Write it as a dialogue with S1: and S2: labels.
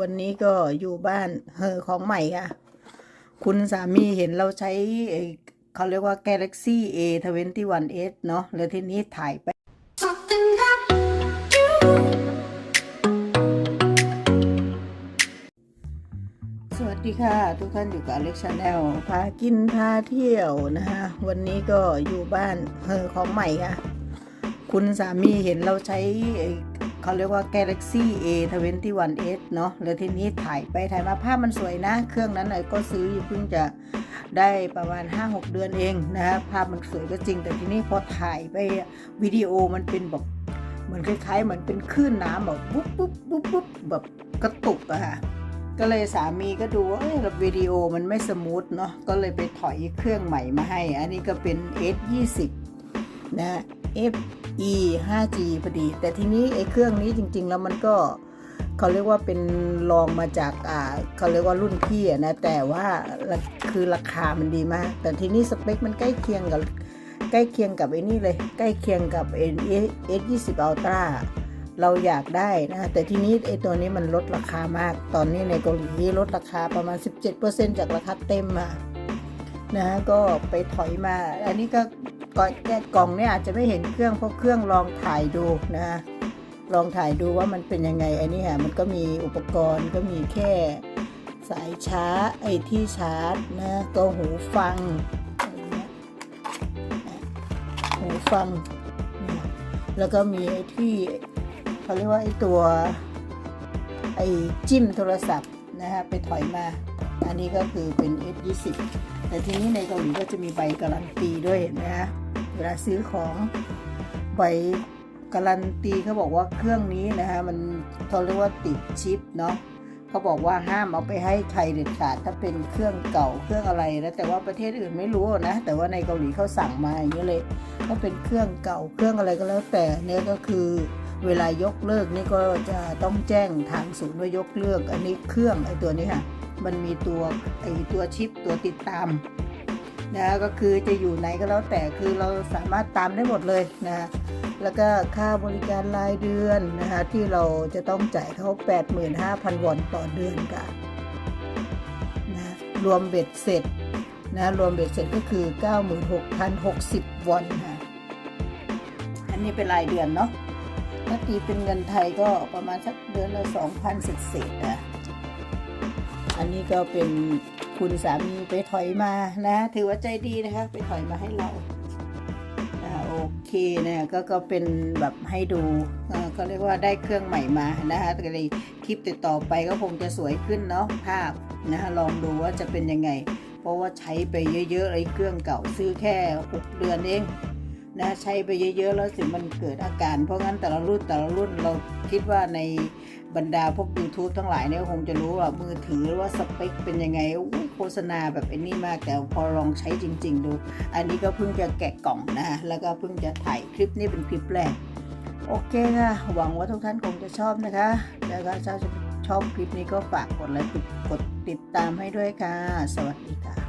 S1: วันนี้ก็อยู่บ้านเฮอของใหม่ค่ะ คุณสามีเห็นเราใช้ไอ้เขาเรียกว่า Galaxy A 21 s เนาะแล้วทีนี้ถ่ายไป
S2: Something that you
S1: สวัสดีค่ะ ทุกท่านอยู่กับอเล็กชาแนลพากินพาเที่ยวนะคะวันนี้ก็อยู่บ้านเฮอของใหม่ค่ะ คุณสามีเห็นเราใช้ไอ้ เขาเรียกว่า Galaxy A 21 s เนาะแล้วทีนี้ถ่ายไปถ่ายมาภาพมันสวยนะ เครื่องนั้นน่ะก็ซื้อเพิ่งจะได้ประมาณ 5-6 เดือนเองนะคะภาพมันสวยก็จริง แต่ทีนี้พอถ่ายไปวิดีโอมันเป็นแบบเหมือนคล้ายๆเหมือนเป็นคลื่นน้ำแบบปุ๊บปุ๊บปุ๊บปุ๊บแบบกระตุกอะค่ะก็เลยสามีก็ดูว่าเอ้ยวิดีโอมันไม่สมูทเนาะก็เลยไปถอยเครื่องใหม่มาให้ อันนี้ก็เป็น S20 นะ F e 5G พอดี แต่ทีนี้ไอ้เครื่องนี้จริง ๆ แล้วมันก็เขาเรียกว่าเป็นรองมาจากอ่าเขาเรียกว่ารุ่นพี่นะ แต่ว่าคือราคามันดีมาก แต่ทีนี้สเปคมันใกล้เคียงกับใกล้เคียงกับไอ้นี่เลย ใกล้เคียงกับ S20 Ultra เราอยากได้นะ แต่ทีนี้ไอ้ตัวนี้มันลดราคามาก ตอนนี้ในเกาหลีลดราคาประมาณ 17%จากราคาเต็มอะนะก็ไปถอยมา อันนี้ก็ ก่อนแกะกล่องเนี่ยอาจจะไม่เห็นเครื่องเพราะเครื่องลองถ่ายดูนะลองถ่ายดูว่ามันเป็นยังไงอันนี้ค่ะมันก็มีอุปกรณ์ก็มีแค่สายชาร์จไอ้ที่ชาร์จนะก็หูฟังหูฟัง แล้วก็มีไอ้ที่เขาเรียกว่าไอ้ตัวไอ้จิ้มโทรศัพท์นะฮะไปถอยมา อันนี้ก็คือเป็น S20 แต่ทีนี้ในเกาหลีก็จะมีใบการันตีด้วยนะฮะเวลาซื้อของใบการันตีเขาบอกว่าเครื่องนี้นะฮะมันเขาเรียกว่าติดชิปเนาะเขาบอกว่าห้ามเอาไปให้ใครเด็ดขาดถ้าเป็นเครื่องเก่าเครื่องอะไรนะแต่ว่าประเทศอื่นไม่รู้นะ แต่ว่าในเกาหลีเขาสั่งมาอย่างนี้เลยก็เป็นเครื่องเก่าเครื่องอะไรก็แล้วแต่เนี่ยก็คือเวลายกเลิกนี่ก็จะต้องแจ้งทางศูนย์ว่ายกเลิก อันนี้เครื่องไอ้ตัวนี้ค่ะ มันมีตัวไอตัวชิปตัวติดตามนะก็คือจะอยู่ไหนก็แล้วแต่คือเราสามารถตามได้หมดเลยนะแล้วก็ค่าบริการรายเดือนนะคะที่เราจะต้องจ่ายเขา85,000 วอนต่อเดือนค่ะนะรวมเบ็ดเสร็จนะรวมเบ็ดเสร็จก็คือ 96,060 วอนค่ะอันนี้เป็นรายเดือนเนาะถ้าตีเป็นเงินไทยก็ประมาณสักเดือนละ2,000เศษๆนะ อันนี้ก็เป็นคุณสามีไปถอยมานะ ถือว่าใจดีนะคะ ไปถอยมาให้เราโอเคเนี่ยก็ก็เป็นแบบให้ดูก็เรียกว่าได้เครื่องใหม่มานะคะแต่ในคลิปติดต่อไปก็คงจะสวยขึ้นเนาะภาพนะคะลองดูว่าจะเป็นยังไง เพราะว่าใช้ไปเยอะๆไอ้เครื่องเก่าซื้อแค่ 6 เดือนเองนะใช้ไปเยอะๆแล้วสิมันเกิดอาการ เพราะงั้นแต่ละรุ่นแต่ละรุ่นเราคิดว่าใน บรรดาพวก YouTube ทั้งหลายเนี่ยคงจะรู้ว่ามือถือว่าสเปคเป็นยังไงโฆษณาแบบไอ้นี่มากแต่พอลองใช้จริง ๆ ดู อันนี้ก็เพิ่งจะแกะกล่องนะฮะแล้วก็เพิ่งจะถ่ายคลิปนี้เป็นคลิปแรก โอเคค่ะ หวังว่าทุกท่านคงจะชอบนะคะ แล้วก็ถ้าชอบคลิปนี้ก็ฝากกดไลค์กดติดตามให้ด้วยค่ะ สวัสดีค่ะ